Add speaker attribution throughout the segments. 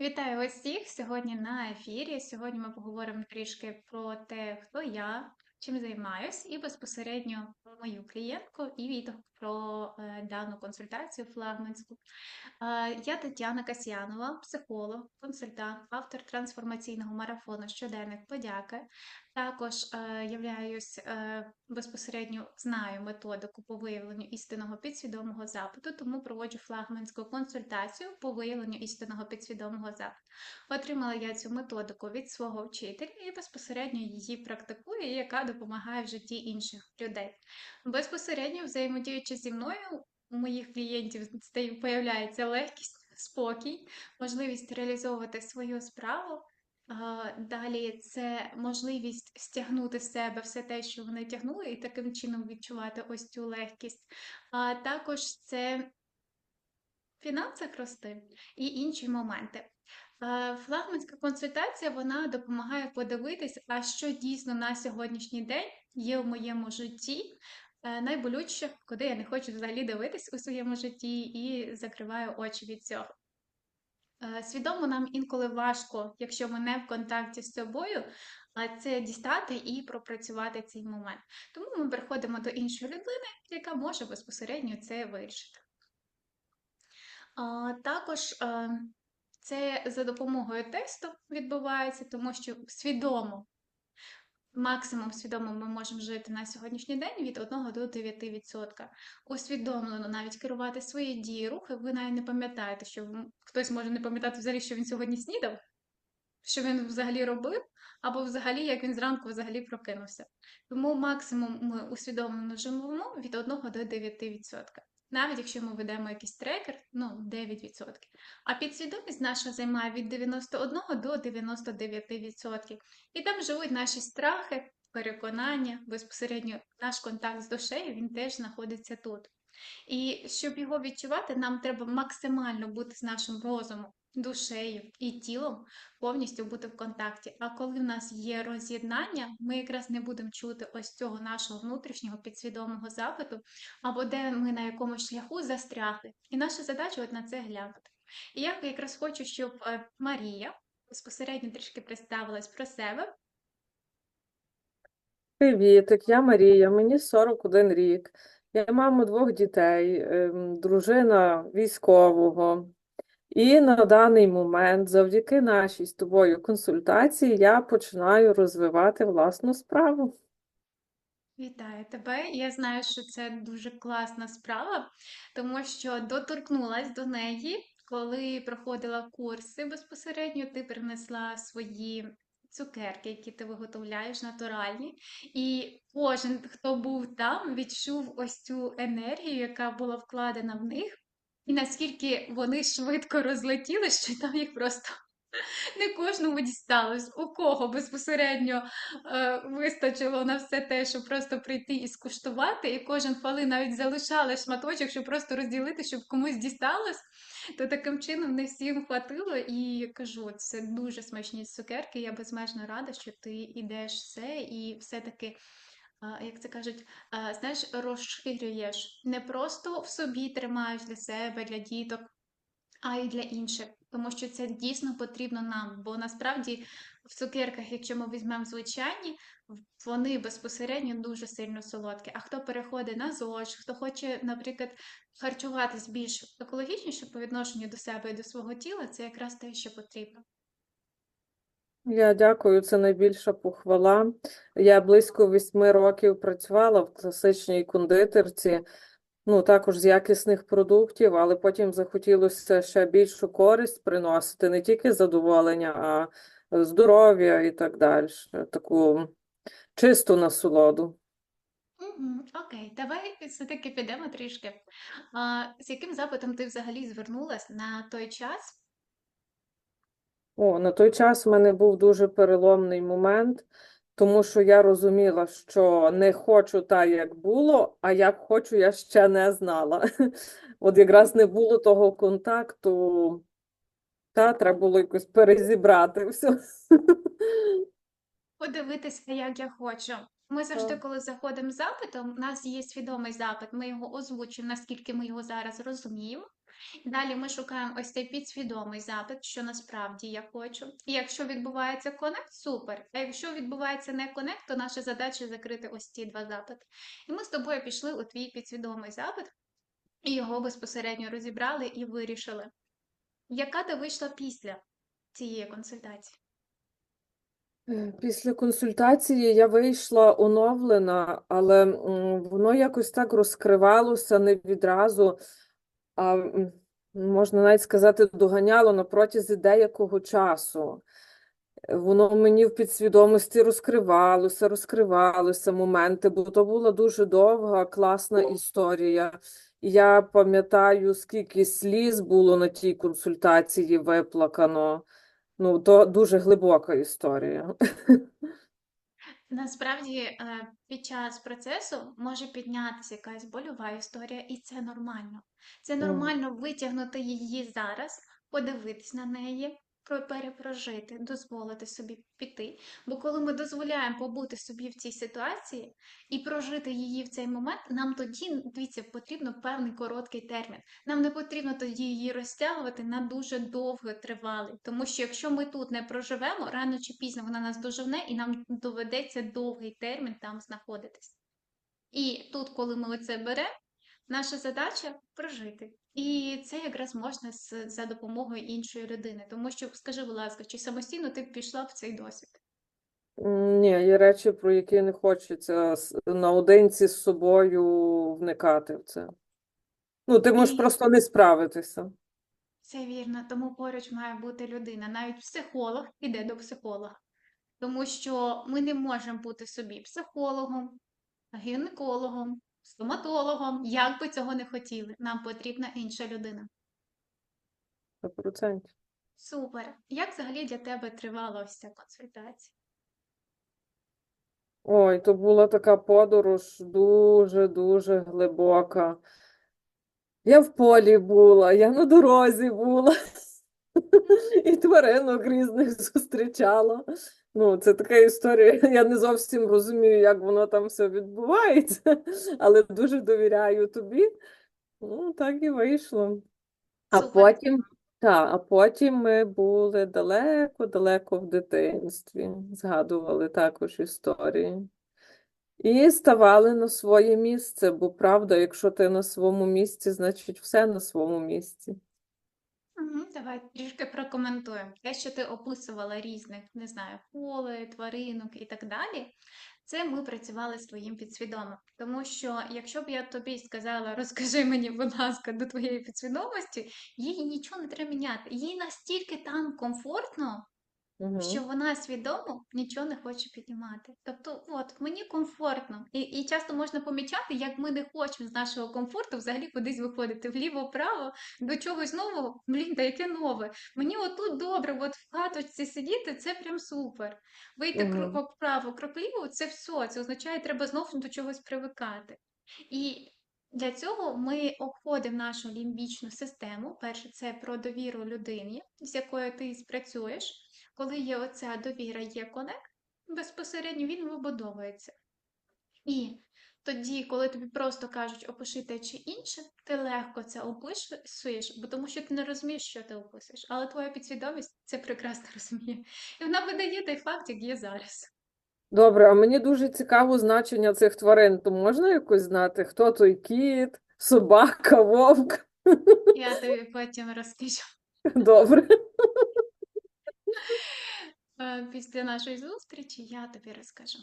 Speaker 1: Вітаю усіх сьогодні на ефірі. Сьогодні ми поговоримо трішки про те, хто я, чим займаюсь, і безпосередньо про мою клієнтку і відгук про е, дану консультацію флагманську. Е, я Тетяна Касьянова, психолог, консультант, автор трансформаційного марафону Щоденник подяки. Також е, являюсь е, безпосередньо знаю методику по виявленню істинного підсвідомого запиту, тому проводжу флагманську консультацію по виявленню істинного підсвідомого запиту. Отримала я цю методику від свого вчителя і безпосередньо її практикую, яка допомагає в житті інших людей. Безпосередньо взаємодіючи зі мною, у моїх клієнтів стає появляється легкість, спокій, можливість реалізовувати свою справу. Далі це можливість стягнути з себе все те, що вони тягнули, і таким чином відчувати ось цю легкість. А також це фінансах рости і інші моменти. Флагманська консультація вона допомагає подивитись, а що дійсно на сьогоднішній день є в моєму житті. е, Найболюче, куди я не хочу взагалі дивитись у своєму житті, і закриваю очі від цього. Е, Свідомо нам інколи важко, якщо ми не в контакті з собою, це дістати і пропрацювати цей момент. Тому ми приходимо до іншої людини, яка може безпосередньо це вирішити. Також е, це за допомогою тесту відбувається, тому що свідомо, максимум свідомо ми можемо жити на сьогоднішній день від 1 до 9%. Усвідомлено навіть керувати свої дії, рухи, ви навіть не пам'ятаєте, що хтось може не пам'ятати взагалі, що він сьогодні снідав, що він взагалі робив, або взагалі як він зранку взагалі прокинувся. Тому максимум ми усвідомлено живемо від 1 до 9%. Навіть якщо ми ведемо якийсь трекер, ну 9%. А підсвідомість наша займає від 91 до 99%. І там живуть наші страхи, переконання, безпосередньо наш контакт з душею, він теж знаходиться тут. І щоб його відчувати, нам треба максимально бути з нашим розумом, душею і тілом, повністю бути в контакті. А коли в нас є роз'єднання, ми якраз не будемо чути ось цього нашого внутрішнього підсвідомого запиту, або де ми на якомусь шляху застрягли. І наша задача от на це глянути. І я якраз хочу, щоб е, Марія безпосередньо трішки представилась про себе.
Speaker 2: Привітик, я Марія, мені 41 рік. Я мама двох дітей, ем, дружина військового. І на даний момент, завдяки нашій з тобою консультації, я починаю розвивати власну справу.
Speaker 1: Вітаю тебе. Я знаю, що це дуже класна справа, тому що доторкнулась до неї, коли проходила курси безпосередньо, ти принесла свої цукерки, які ти виготовляєш, натуральні. І кожен, хто був там, відчув ось цю енергію, яка була вкладена в них, і наскільки вони швидко розлетіли, що там їх просто. Не кожному дісталось, у кого безпосередньо е, вистачило на все те, щоб просто прийти і скуштувати, і кожен хвали навіть залишали шматочок, щоб просто розділити, щоб комусь дісталось, то таким чином не всім хватило. І кажу, це дуже смачні цукерки. Я безмежно рада, що ти йдеш все і все-таки. Як це кажуть, знаєш, розширюєш не просто в собі тримаєш для себе, для діток, а й для інших, тому що це дійсно потрібно нам. Бо насправді в цукерках, якщо ми візьмемо звичайні, вони безпосередньо дуже сильно солодкі. А хто переходить на ЗОЖ, хто хоче, наприклад, харчуватись більш екологічніше по відношенню до себе і до свого тіла, це якраз те, що потрібно.
Speaker 2: Я дякую, це найбільша похвала. Я близько восьми років працювала в класичній кондитерці, ну також з якісних продуктів, але потім захотілося ще більшу користь приносити, не тільки задоволення, а здоров'я і так далі. Таку чисту насолоду.
Speaker 1: Окей, давай все-таки підемо трішки. А, з яким запитом ти взагалі звернулась на той час?
Speaker 2: О, на той час в мене був дуже переломний момент, тому що я розуміла, що не хочу так, як було, а як хочу, я ще не знала. От якраз не було того контакту, та треба було якось перезібрати все.
Speaker 1: Подивитися, як я хочу. Ми завжди, коли заходимо з запитом, у нас є свідомий запит, ми його озвучимо, наскільки ми його зараз розуміємо. Далі ми шукаємо ось цей підсвідомий запит, що насправді я хочу. І якщо відбувається конект, супер. А якщо відбувається не конект, то наша задача закрити ось ці два запити. І ми з тобою пішли у твій підсвідомий запит і його безпосередньо розібрали і вирішили. Яка ти вийшла після цієї консультації?
Speaker 2: Е, Після консультації я вийшла оновлена, але воно якось так розкривалося не відразу, а можна навіть сказати, доганяло на протязі деякого часу. Воно мені в підсвідомості розкривалося, розкривалося моменти, бо то була дуже довга, класна історія. Я пам'ятаю, скільки сліз було на тій консультації виплакано. Ну, то дуже глибока історія.
Speaker 1: Насправді, е, під час процесу може піднятися якась больова історія, і це нормально. Це нормально витягнути її зараз, подивитись на неї, перепрожити, дозволити собі піти. Бо коли ми дозволяємо побути собі в цій ситуації і прожити її в цей момент, нам тоді, дивіться, потрібно певний короткий термін. Нам не потрібно тоді її розтягувати на дуже довго тривалий. Тому що якщо ми тут не проживемо, рано чи пізно вона нас доживне, і нам доведеться довгий термін там знаходитись. І тут, коли ми оце беремо, наша задача прожити. І це якраз можна з, за допомогою іншої людини. Тому що, скажи, будь ласка, чи самостійно ти б пішла в цей досвід?
Speaker 2: Ні, є речі, про які не хочеться наодинці з собою вникати в це. Ну, ти можеш
Speaker 1: І-
Speaker 2: просто не справитися.
Speaker 1: Це вірно, тому поруч має бути людина. Навіть психолог іде до психолога. Тому що ми не можемо бути собі психологом, гінекологом, стоматологом, як би цього не хотіли. Нам потрібна інша людина.
Speaker 2: 100%.
Speaker 1: Супер. Як взагалі для тебе тривала ось ця консультація?
Speaker 2: Ой, то була така подорож дуже-дуже глибока. Я в полі була, я на дорозі була, і тваринок різних зустрічала. Ну, це така історія. Я не зовсім розумію, як воно там все відбувається, але дуже довіряю тобі. Ну, так і вийшло. А потім, та, а потім ми були далеко-далеко в дитинстві, згадували також історії. І ставали на своє місце, бо правда, якщо ти на своєму місці, значить все на своєму місці.
Speaker 1: Давай трішки прокоментуємо. Те, що ти описувала різних, не знаю, поле, тваринок і так далі, це ми працювали з твоїм підсвідомим. Тому що, якщо б я тобі сказала, розкажи мені, будь ласка, до твоєї підсвідомості, їй нічого не треба міняти. Їй настільки там комфортно,
Speaker 2: Угу.
Speaker 1: що вона свідомо нічого не хоче піднімати. Тобто, от мені комфортно, і, і часто можна помічати, як ми не хочемо з нашого комфорту взагалі кудись виходити вліво-вправо до чогось нового. Блін, та яке нове? Мені отут добре, от в хаточці сидіти, це прям супер. Вийти
Speaker 2: Мгм.
Speaker 1: крок вправо, крок вліво, це все. Це означає, треба знову до чогось привикати. І для цього ми обходимо нашу лімбічну систему. Перше, це про довіру людині, з якою ти спрацюєш. Коли є оця довіра, є конект, безпосередньо він вибудовується. І тоді, коли тобі просто кажуть, опиши те чи інше, ти легко це описуєш, бо тому що ти не розумієш, що ти описуєш. Але твоя підсвідомість це прекрасно розуміє. І вона видає той факт, як є зараз.
Speaker 2: Добре, а мені дуже цікаво значення цих тварин. То можна якось знати, хто той кіт, собака, вовк?
Speaker 1: Я тобі потім розкажу.
Speaker 2: Добре.
Speaker 1: Е, Після нашої зустрічі я тобі розкажу.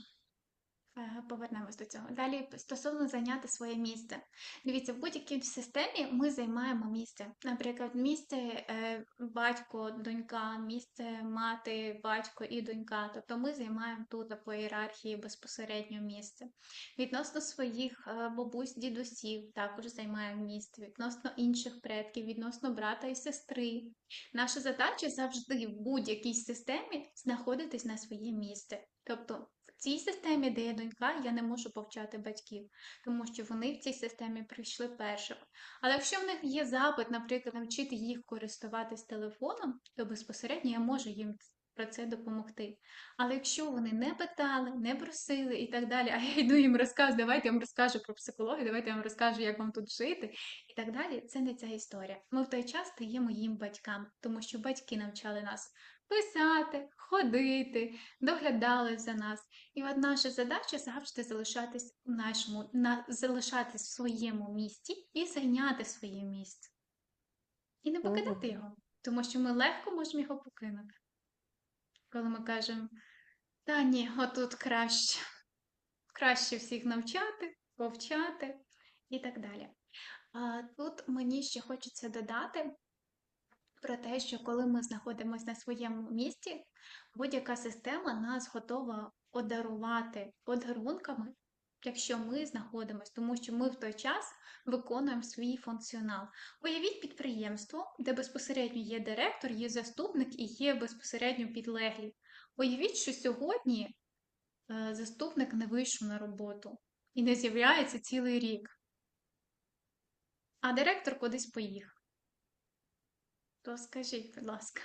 Speaker 1: Е, Повернемось до цього. Далі стосовно зайняти своє місце. Дивіться, в будь-якій системі ми займаємо місце. Наприклад, місце е, батько, донька, місце мати, батько і донька. Тобто ми займаємо тут по ієрархії безпосередньо місце. Відносно своїх е, бабусь, дідусів також займаємо місце. Відносно інших предків, відносно брата і сестри. Наша задача завжди в будь-якій системі знаходитись на своє місце. Тобто цій системі, де є донька, я не можу повчати батьків, тому що вони в цій системі прийшли першими. Але якщо в них є запит, наприклад, навчити їх користуватись телефоном, то безпосередньо я можу їм про це допомогти. Але якщо вони не питали, не просили і так далі, а я йду їм розказую, давайте я вам розкажу про психологію, давайте я вам розкажу, як вам тут жити, і так далі, це не ця історія. Ми в той час стаємо їм батьками, тому що батьки навчали нас писати, ходити, доглядали за нас. І от наша задача завжди залишатись в нашому, на, залишатись в своєму місті і зайняти своє місце. І не покидати його, тому що ми легко можемо його покинути. Коли ми кажемо, та ні, отут краще, краще всіх навчати, повчати і так далі. А тут мені ще хочеться додати про те, що коли ми знаходимося на своєму місці, будь-яка система нас готова одарувати подарунками, якщо ми знаходимося, тому що ми в той час виконуємо свій функціонал. Уявіть підприємство, де безпосередньо є директор, є заступник і є безпосередньо підлеглі. Уявіть, що сьогодні е, заступник не вийшов на роботу і не з'являється цілий рік, а директор кудись поїхав. То скажіть, будь ласка,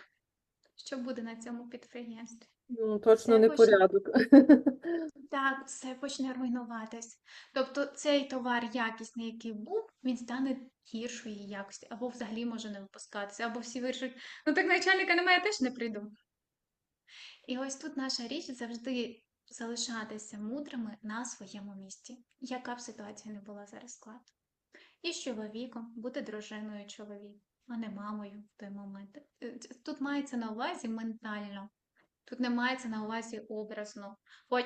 Speaker 1: що буде на цьому підприємстві?
Speaker 2: Ну, точно
Speaker 1: Це
Speaker 2: не
Speaker 1: почне-
Speaker 2: порядок.
Speaker 1: Так, все почне руйнуватись. Тобто цей товар якісний, який був, він стане гіршої якості, або взагалі може не випускатися, або всі вирішать, ну так начальника немає, я теж не прийду. І ось тут наша річ завжди залишатися мудрими на своєму місці, яка б ситуація не була зараз склад. І з чоловіком, бути дружиною чоловіка, а не мамою в той момент. Е, Тут мається на увазі ментально, тут не мається на увазі образно. Хоч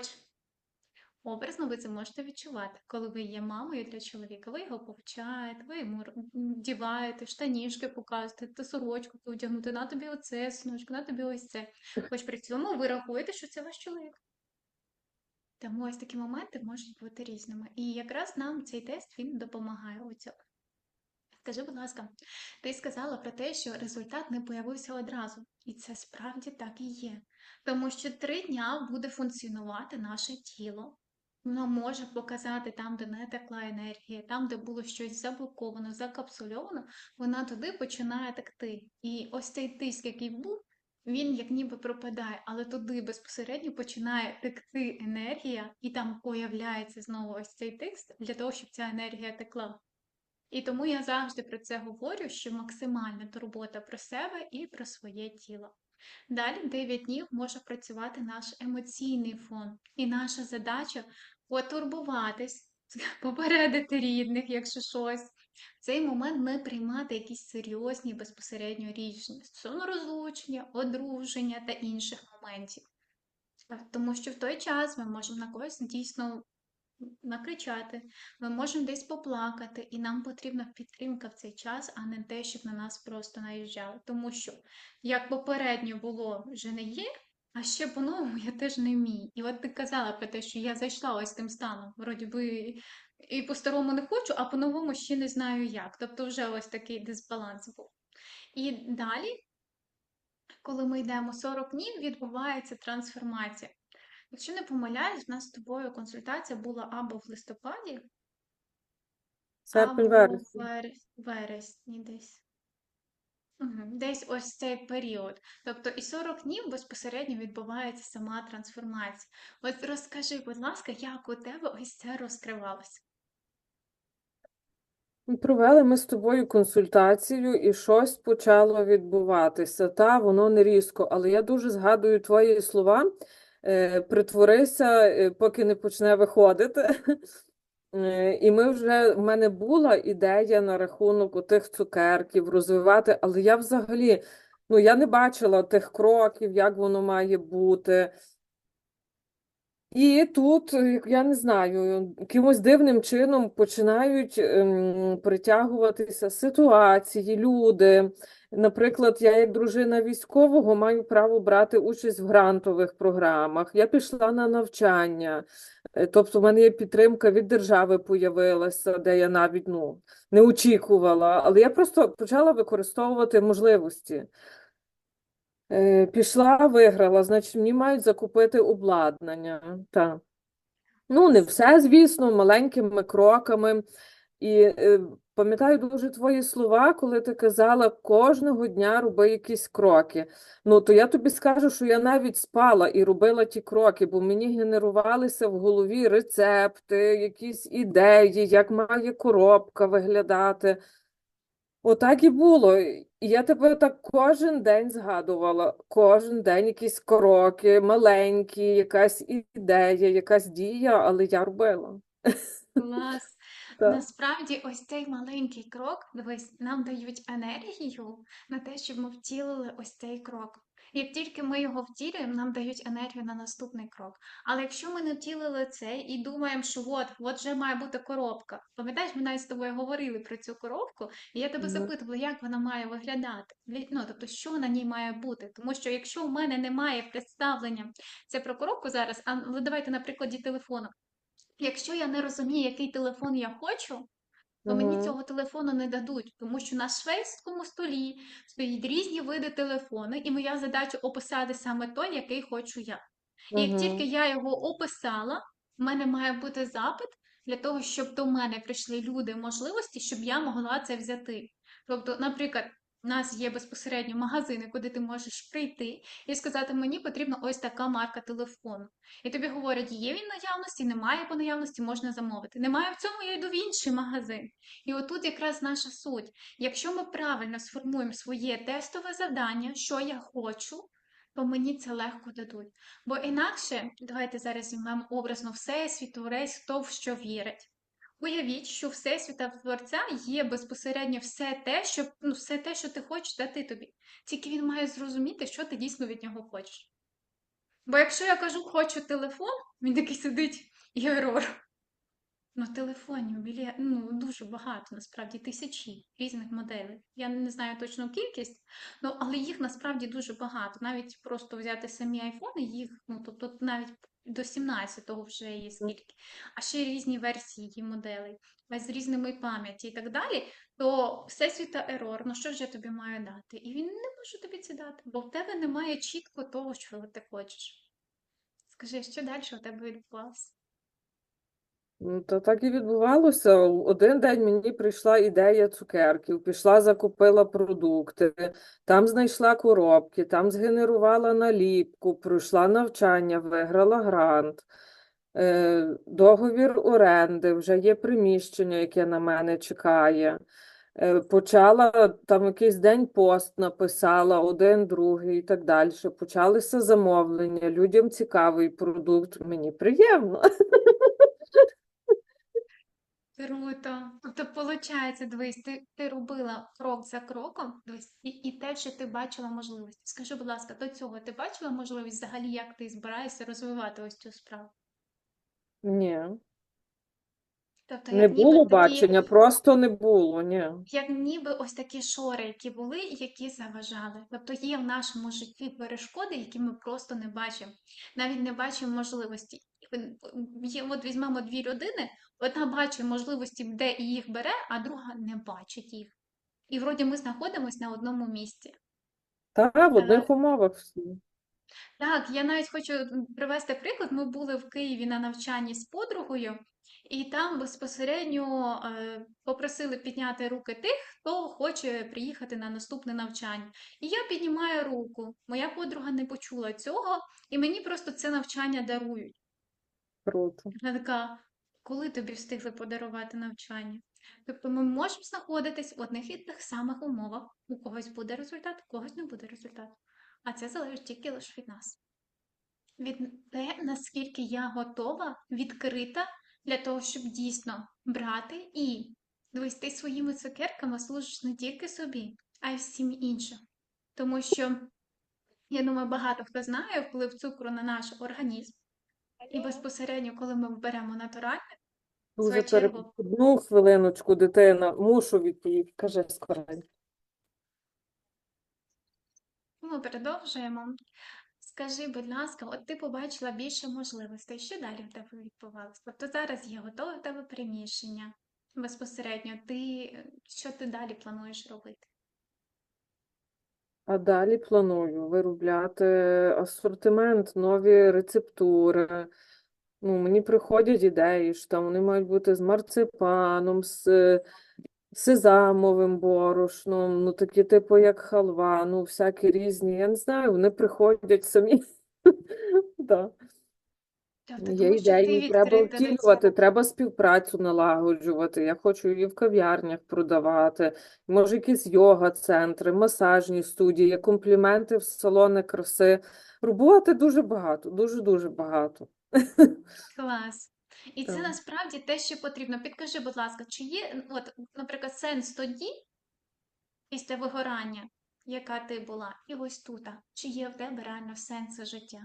Speaker 1: образно ви це можете відчувати, коли ви є мамою для чоловіка. Ви його повчаєте, ви йому м, штанішки показуєте, та сорочку одягнути, на тобі оце, синочку, на тобі ось це. Хоч при цьому ви рахуєте, що це ваш чоловік. Тому ось такі моменти можуть бути різними. І якраз нам цей тест він допомагає у цьому. Скажи, будь ласка, ти сказала про те, що результат не появився одразу, і це справді так і є. Тому що три дня буде функціонувати наше тіло. Воно може показати там, де не текла енергія, там, де було щось заблоковано, закапсульовано, вона туди починає текти. І ось цей тиск, який був, він як ніби пропадає, але туди безпосередньо починає текти енергія, і там появляється знову ось цей текст для того, щоб ця енергія текла. І тому я завжди про це говорю, що максимальна турбота про себе і про своє тіло. Далі 9 днів може працювати наш емоційний фон, і наша задача потурбуватись, попередити рідних, якщо щось. В цей момент не приймати якісь серйозні безпосередньо рішення стосовно розлучення, одруження та інших моментів. Тому що в той час ми можемо на когось дійсно накричати, ми можемо десь поплакати, і нам потрібна підтримка в цей час, а не те, щоб на нас просто наїжджали. Тому що, як попередньо було, вже не є, а ще по-новому я теж не вмію. І от ти казала про те, що я зайшла ось тим станом, вроді би і по-старому не хочу, а по-новому ще не знаю як. Тобто вже ось такий дисбаланс був. І далі, коли ми йдемо 40 днів, відбувається трансформація. Якщо не помиляюсь, в нас з тобою консультація була або в листопаді,
Speaker 2: Серпень,
Speaker 1: або
Speaker 2: вересень.
Speaker 1: в вересні десь. Десь ось цей період. Тобто і 40 днів безпосередньо відбувається сама трансформація. От розкажи, будь ласка, як у тебе ось це розкривалося?
Speaker 2: Провели ми з тобою консультацію, і щось почало відбуватися. Та, воно не різко, але я дуже згадую твої слова. Е, притворися, е, поки не почне виходити. Е, І ми вже в мене була ідея на рахунок тих цукерків розвивати, але я взагалі ну я не бачила тих кроків, як воно має бути. І тут, е, я не знаю, якимось дивним чином починають ем, притягуватися ситуації, люди. Наприклад, я як дружина військового маю право брати участь в грантових програмах. Я пішла на навчання. Е, Тобто, в мене є підтримка від держави появилася, де я навіть ну, не очікувала. Але я просто почала використовувати можливості. Е, Пішла, виграла, значить, мені мають закупити обладнання. Так. Ну, не все, звісно, маленькими кроками. І е, пам'ятаю дуже твої слова, коли ти казала кожного дня роби якісь кроки. Ну, то я тобі скажу, що я навіть спала і робила ті кроки, бо мені генерувалися в голові рецепти, якісь ідеї, як має коробка виглядати. Отак і було. І я тебе так кожен день згадувала, кожен день якісь кроки, маленькі, якась ідея, якась дія, але я робила.
Speaker 1: Клас.
Speaker 2: Так.
Speaker 1: Насправді, ось цей маленький крок, дивись, нам дають енергію на те, щоб ми втілили ось цей крок. Як тільки ми його втілюємо, нам дають енергію на наступний крок. Але якщо ми не втілили це і думаємо, що от, от вже має бути коробка. Пам'ятаєш, ми навіть з тобою говорили про цю коробку, і я тебе запитувала, як вона має виглядати. Ну, тобто, що на ній має бути. Тому що якщо в мене немає представлення, це про коробку зараз, а але давайте на прикладі телефону. Якщо я не розумію, який телефон я хочу, то мені цього телефону не дадуть, тому що на шведському столі стоять різні види телефону, і моя задача описати саме той, який хочу я. І як тільки я його описала, в мене має бути запит для того, щоб до мене прийшли люди можливості, щоб я могла це взяти. Тобто, наприклад, у нас є безпосередньо магазини, куди ти можеш прийти і сказати, мені потрібна ось така марка телефону. І тобі говорять, є він наявності, немає по наявності, можна замовити. Немає в цьому, я йду в інший магазин. І отут якраз наша суть. Якщо ми правильно сформуємо своє тестове завдання, що я хочу, то мені це легко дадуть. Бо інакше, давайте зараз візьмемо образно Всесвіт, Творець, хто в що вірить. Уявіть, що Всесвіта Творця є безпосередньо все те, що, ну, все те, що ти хочеш дати тобі. Тільки він має зрозуміти, що ти дійсно від нього хочеш. Бо якщо я кажу, хочу телефон, він такий сидить і ерор. Ну, телефонів біля ну, дуже багато, насправді тисячі різних моделей. Я не знаю точну кількість, ну, але їх насправді дуже багато. Навіть просто взяти самі айфони, їх, ну тобто навіть до 17-го вже є скільки, а ще різні версії її моделей, з різними пам'яті і так далі, то всесвіта ерор, ну що ж я тобі маю дати? І він не може тобі це дати, бо в тебе немає чітко того, що ти хочеш. Скажи, що далі у тебе відбувалося?
Speaker 2: Ну, То так і відбувалося. Один день мені прийшла ідея цукерків, пішла, закупила продукти, там знайшла коробки, там згенерувала наліпку, пройшла навчання, виграла грант, е, договір оренди, вже є приміщення, яке на мене чекає. Е, Почала там якийсь день пост написала, один, другий і так далі. Почалися замовлення, людям цікавий продукт, мені приємно.
Speaker 1: Круто. Тобто, виходить, дивись, ти, ти робила крок за кроком, дивись, і, і те, що ти бачила можливість. Скажи, будь ласка, до цього ти бачила можливість взагалі, як ти збираєшся розвивати ось цю справу?
Speaker 2: Ні.
Speaker 1: Тобто,
Speaker 2: Не
Speaker 1: як
Speaker 2: було
Speaker 1: такі,
Speaker 2: бачення, просто не було, ні.
Speaker 1: як ніби ось такі шори, які були, які заважали. Тобто є в нашому житті перешкоди, які ми просто не бачимо. Навіть не бачимо можливості. От візьмемо дві людини, одна бачить можливості, де і їх бере, а друга не бачить їх. І вроді ми знаходимося на одному місці.
Speaker 2: Та, в одних умовах всі.
Speaker 1: так, я навіть хочу привести приклад. Ми були в Києві на навчанні з подругою, і там безпосередньо е, попросили підняти руки тих, хто хоче приїхати на наступне навчання. І я піднімаю руку. Моя подруга не почула цього, і мені просто це навчання дарують.
Speaker 2: Круто.
Speaker 1: Вона така, коли тобі встигли подарувати навчання? Тобто ми можемо знаходитись в одних і тих самих умовах. У когось буде результат, у когось не буде результату. А це залежить тільки лише від нас. Від те, наскільки я готова, відкрита для того, щоб дійсно брати і дивись, своїми цукерками служиш не тільки собі, а й всім іншим. Тому що, я думаю, багато хто знає вплив цукру на наш організм. І безпосередньо, коли ми беремо натуральне,
Speaker 2: Дуже
Speaker 1: свою чергу.
Speaker 2: Одну хвилиночку, дитина, мушу відповісти. Кажи скоренько.
Speaker 1: ми продовжуємо. Скажи, будь ласка, от ти побачила більше можливостей, що далі в тебе відбувалося? Тобто зараз є готове в тебе приміщення безпосередньо. Ти що ти далі плануєш робити?
Speaker 2: А далі планую виробляти асортимент, нові рецептури, Ну, мені приходять ідеї, що там вони мають бути з марципаном, з е, сезамовим борошном, ну такі типу як халва, ну всякі різні. Я не знаю, вони приходять самі. Да. Є
Speaker 1: тому що ти
Speaker 2: ідеї, треба
Speaker 1: відкрита до цього.
Speaker 2: втілювати, треба співпрацю налагоджувати. Я хочу її в кав'ярнях продавати. Може, якісь йога-центри, масажні студії, компліменти в салони краси. Роботи дуже багато, дуже-дуже багато.
Speaker 1: Клас. І це
Speaker 2: Так.
Speaker 1: насправді те, що потрібно. Підкажи, будь ласка, чи є, от, наприклад, сенс тоді, після вигорання, яка ти була, і ось тут, чи є в тебе реально сенс життя?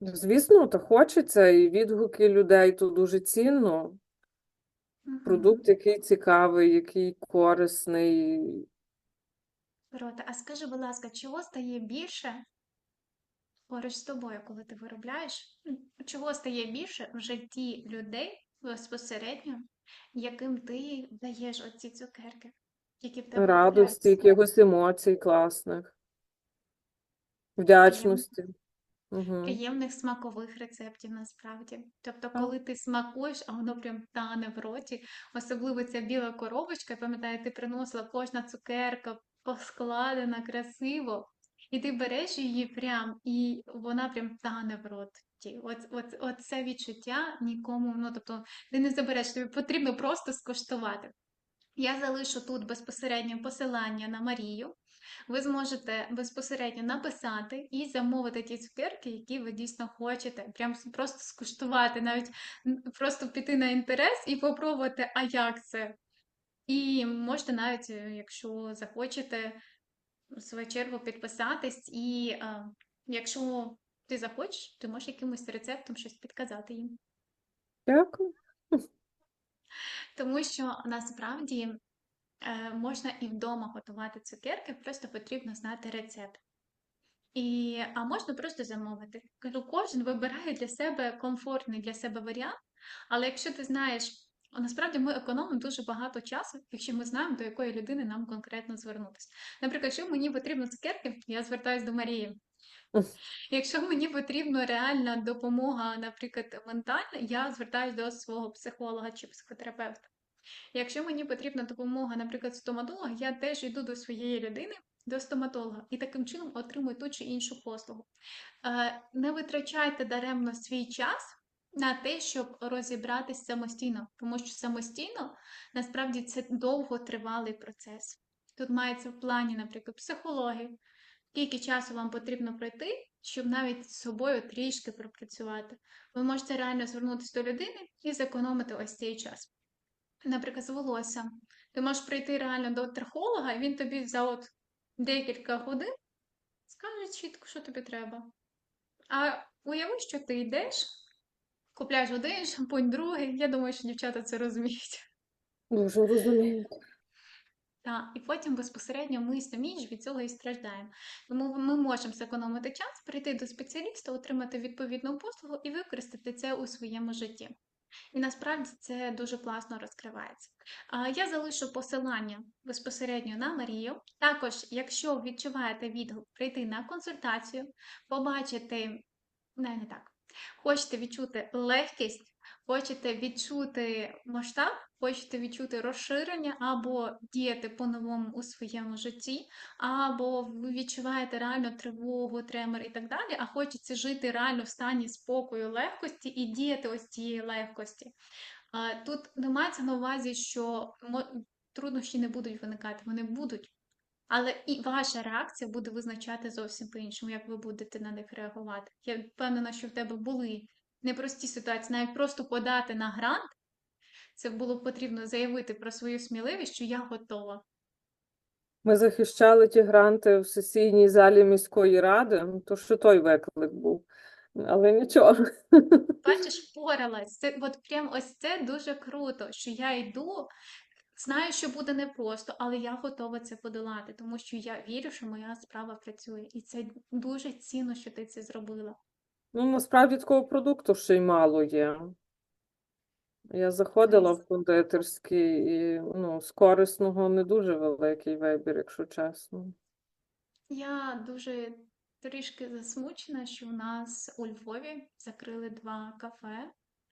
Speaker 2: Звісно, то хочеться, і відгуки людей то дуже цінно. Продукт, який цікавий, який корисний.
Speaker 1: Круто. А скажи, будь ласка, чого стає більше поруч з тобою, коли ти виробляєш? Чого стає більше в житті людей безпосередньо, яким ти даєш оці цукерки, які в тебе
Speaker 2: Радості, якихось емоцій класних, вдячності. Угу.
Speaker 1: приємних смакових рецептів насправді. Тобто, коли ти смакуєш, а воно прям тане в роті, особливо ця біла коробочка, я пам'ятаю, ти приносила кожна цукерка поскладена красиво, і ти береш її прям, і вона прям тане в роті. От, от, от це відчуття нікому, ну тобто, ти не забереш, тобі потрібно просто скуштувати. Я залишу тут безпосередньо посилання на Марію. Ви зможете безпосередньо написати і замовити ті цукерки, які ви дійсно хочете. Прям просто скуштувати, навіть просто піти на інтерес і попробувати, а як це. І можете навіть, е, якщо захочете, в свою чергу підписатись, і е, якщо ти захочеш, ти можеш якимось рецептом щось підказати їм.
Speaker 2: Дякую.
Speaker 1: Тому що насправді можна і вдома готувати цукерки, просто потрібно знати рецепт. І, а можна просто замовити. Кажу, кожен вибирає для себе комфортний для себе варіант, але якщо ти знаєш, насправді ми економимо дуже багато часу, якщо ми знаємо, до якої людини нам конкретно звернутися. Наприклад, якщо мені потрібно цукерки, я звертаюся до Марії. Якщо мені потрібна реальна допомога, наприклад, ментальна, я звертаюся до свого психолога чи психотерапевта. Якщо мені потрібна допомога, наприклад, стоматолога, я теж йду до своєї людини, до стоматолога, і таким чином отримую ту чи іншу послугу. Е, Не витрачайте даремно свій час на те, щоб розібратись самостійно, тому що самостійно насправді це довготривалий процес. Тут мається в плані, наприклад, психології, скільки часу вам потрібно пройти, щоб навіть з собою трішки пропрацювати. Ви можете реально звернутися до людини і зекономити ось цей час. Наприклад, з волоссям. Ти можеш прийти реально до трихолога, і він тобі за от декілька годин скаже чітко, що тобі треба. А уяви, що ти йдеш, купляєш один шампунь, другий. Я думаю, що дівчата це розуміють.
Speaker 2: Дуже розумію.
Speaker 1: Та, і потім безпосередньо ми самі ж від цього і страждаємо. Тому ми можемо зекономити час, прийти до спеціаліста, отримати відповідну послугу і використати це у своєму житті. І насправді це дуже класно розкривається. Я залишу посилання безпосередньо на Марію. Також, якщо відчуваєте відгук, прийти на консультацію, побачити, не, не так, хочете відчути легкість, хочете відчути масштаб, хочете відчути розширення або діяти по-новому у своєму житті, або ви відчуваєте реально тривогу, тремор і так далі, а хочеться жити реально в стані спокою, легкості і діяти ось цієї легкості. Тут не мається на увазі, що труднощі не будуть виникати, вони будуть. Але і ваша реакція буде визначати зовсім по-іншому, як ви будете на них реагувати. Я впевнена, що в тебе були непрості ситуації, навіть просто подати на грант, це було потрібно заявити про свою сміливість, що я готова.
Speaker 2: Ми захищали ті гранти в сесійній залі міської ради, ну, то що той виклик був. Але нічого.
Speaker 1: Бачиш, впоралась. Це от прям ось це дуже круто, що я йду, знаю, що буде непросто, але я готова це подолати, тому що я вірю, що моя справа працює. І це дуже цінно, що ти це зробила.
Speaker 2: Ну, насправді такого продукту ще й мало є. Я заходила в кондитерський і ну, з корисного не дуже великий вибір, якщо чесно.
Speaker 1: Я дуже трішки засмучена, що у нас у Львові закрили два кафе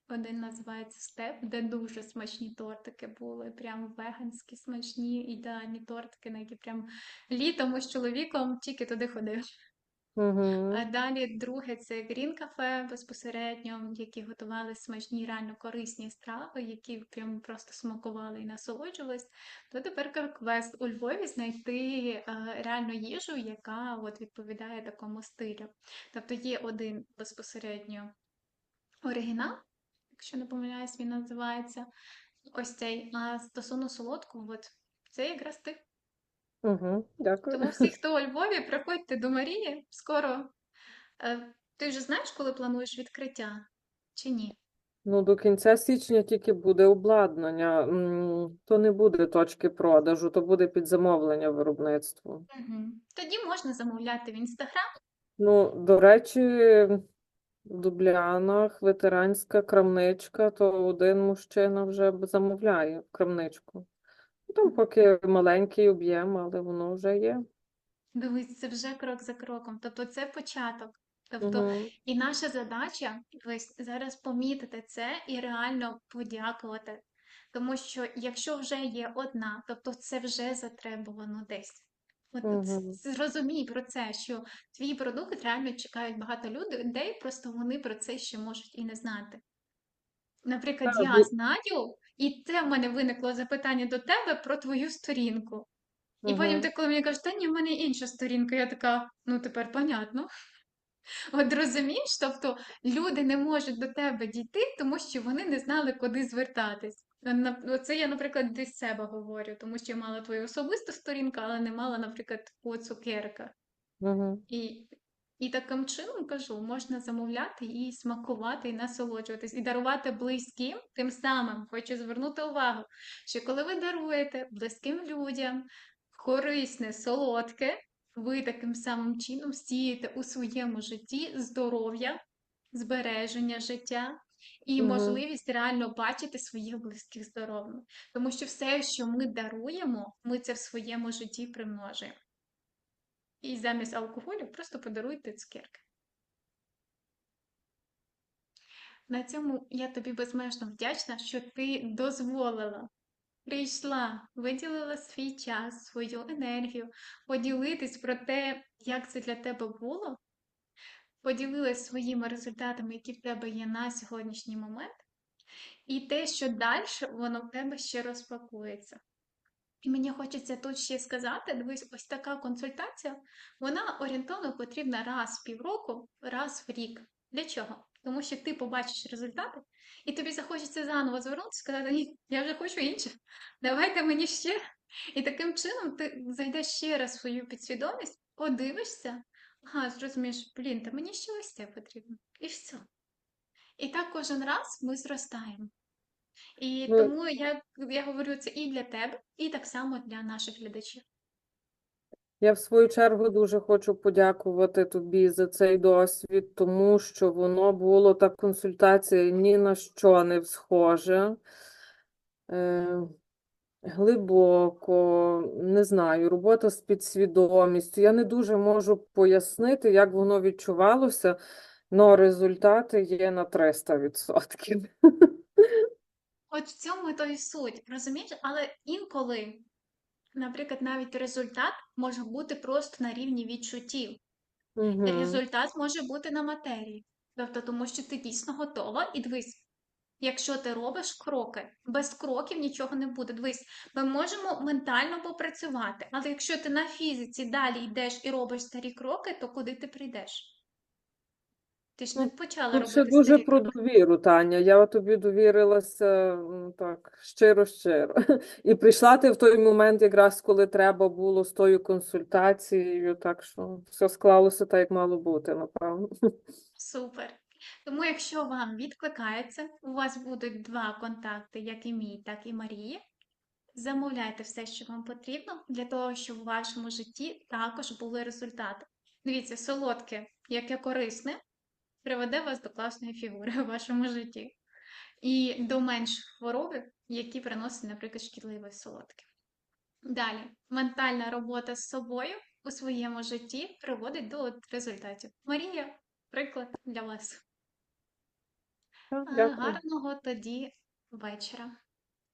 Speaker 1: один називається Степ, де дуже смачні тортики були. Прям веганські смачні, ідеальні тортики, на які прям літом ми з чоловіком тільки туди ходив.
Speaker 2: Угу.
Speaker 1: А далі друге це Cafe безпосередньо, які готували смачні, реально корисні страви, які прям просто смакували і насолоджувались. То тепер квест у Львові знайти е, реально їжу, яка от відповідає такому стилю. Тобто є один безпосередньо оригінал, якщо не помиляюсь, він називається ось цей. А стосовно солодкого, от це якраз ти.
Speaker 2: Угу. Дякую.
Speaker 1: Тому всі, хто у Львові, приходьте до Марії скоро. Е, Ти вже знаєш, коли плануєш відкриття? Чи ні?
Speaker 2: Ну, до кінця січня тільки буде обладнання. М, То не буде точки продажу, то буде під замовлення виробництву.
Speaker 1: Угу. Тоді можна замовляти в інстаграм.
Speaker 2: Ну, до речі, в Дублянах ветеранська крамничка, то один мужчина вже б замовляє крамничку. Там поки маленький об'єм, але воно вже є.
Speaker 1: Дивись, це вже крок за кроком. Тобто це початок. Тобто,
Speaker 2: Угу.
Speaker 1: і наша задача ось зараз помітити це і реально подякувати. Тому що якщо вже є одна, тобто це вже затребувано десь. От з- зрозумій про це, що твій продукт реально чекають багато людей, просто вони про це ще можуть і не знати. Наприклад,
Speaker 2: Так,
Speaker 1: я
Speaker 2: бо-
Speaker 1: знаю, і це в мене виникло запитання до тебе про твою сторінку. І потім ти, коли мені кажеш, та ні, в мене інша сторінка, я така, ну тепер понятно. От розумієш, тобто люди не можуть до тебе дійти, тому що вони не знали, куди звертатись. На- Оце я, наприклад, для себе говорю, тому що я мала твою особисту сторінку, але не мала, наприклад, по цукерка.
Speaker 2: Мгм.
Speaker 1: І, і таким чином кажу, можна замовляти і смакувати, і насолоджуватись, і дарувати близьким. Тим самим хочу звернути увагу, що коли ви даруєте близьким людям корисне, солодке, ви таким самим чином сієте у своєму житті здоров'я, збереження життя. І
Speaker 2: Мгм.
Speaker 1: можливість реально бачити своїх близьких здоровими. Тому що все, що ми даруємо, ми це в своєму житті примножуємо. І замість алкоголю просто подаруйте цукерки. На цьому я тобі безмежно вдячна, що ти дозволила, прийшла, виділила свій час, свою енергію, поділитись про те, як це для тебе було, поділилась своїми результатами, які в тебе є на сьогоднішній момент, і те, що далі воно в тебе ще розпакується. І мені хочеться тут ще сказати: дивись, ось така консультація, вона орієнтовно потрібна раз в півроку, раз в рік. Для чого? Тому що ти побачиш результати, і тобі захочеться заново звернутися сказати, ні, я вже хочу інше. Давайте мені ще. І таким чином ти зайдеш ще раз в свою підсвідомість, подивишся, ага, зрозумієш, блін, та мені ще ось це потрібно. І все. І так кожен раз ми зростаємо. І
Speaker 2: Ну,
Speaker 1: тому я, я говорю це і для тебе, і так само для наших глядачів.
Speaker 2: Я в свою чергу дуже хочу подякувати тобі за цей досвід, тому що воно було та консультація ні на що не схоже. Е, глибоко, не знаю, робота з підсвідомістю. Я не дуже можу пояснити, як воно відчувалося, але результати є на 300%.
Speaker 1: От в цьому то і суть, розумієш? Але інколи, наприклад, навіть результат може бути просто на рівні відчуттів.
Speaker 2: Мгм.
Speaker 1: Результат може бути на матерії. Тобто, тому що ти дійсно готова, і дивись, якщо ти робиш кроки, без кроків нічого не буде. Дивись, ми можемо ментально попрацювати, але якщо ти на фізиці далі йдеш і робиш старі кроки, то куди ти прийдеш? Ти ж не
Speaker 2: Ну,
Speaker 1: почала робити
Speaker 2: дуже
Speaker 1: старі
Speaker 2: про довіру, Таня. Я тобі довірилася м, так, щиро-щиро. І прийшла ти в той момент, якраз коли треба було з тою консультацією, так що все склалося так, як мало бути, напевно.
Speaker 1: Супер. Тому, якщо вам відкликається, у вас будуть два контакти, як і мій, так і Марії. Замовляйте все, що вам потрібно, для того, щоб у вашому житті також були результати. Дивіться, солодке, яке корисне, приведе вас до класної фігури у вашому житті. І до менш хвороби, які приносять, наприклад, шкідливі солодкі. Далі, ментальна робота з собою у своєму житті приводить до результатів. Марія, приклад для вас.
Speaker 2: Так,
Speaker 1: Е,
Speaker 2: Дякую.
Speaker 1: Гарного тоді вечора.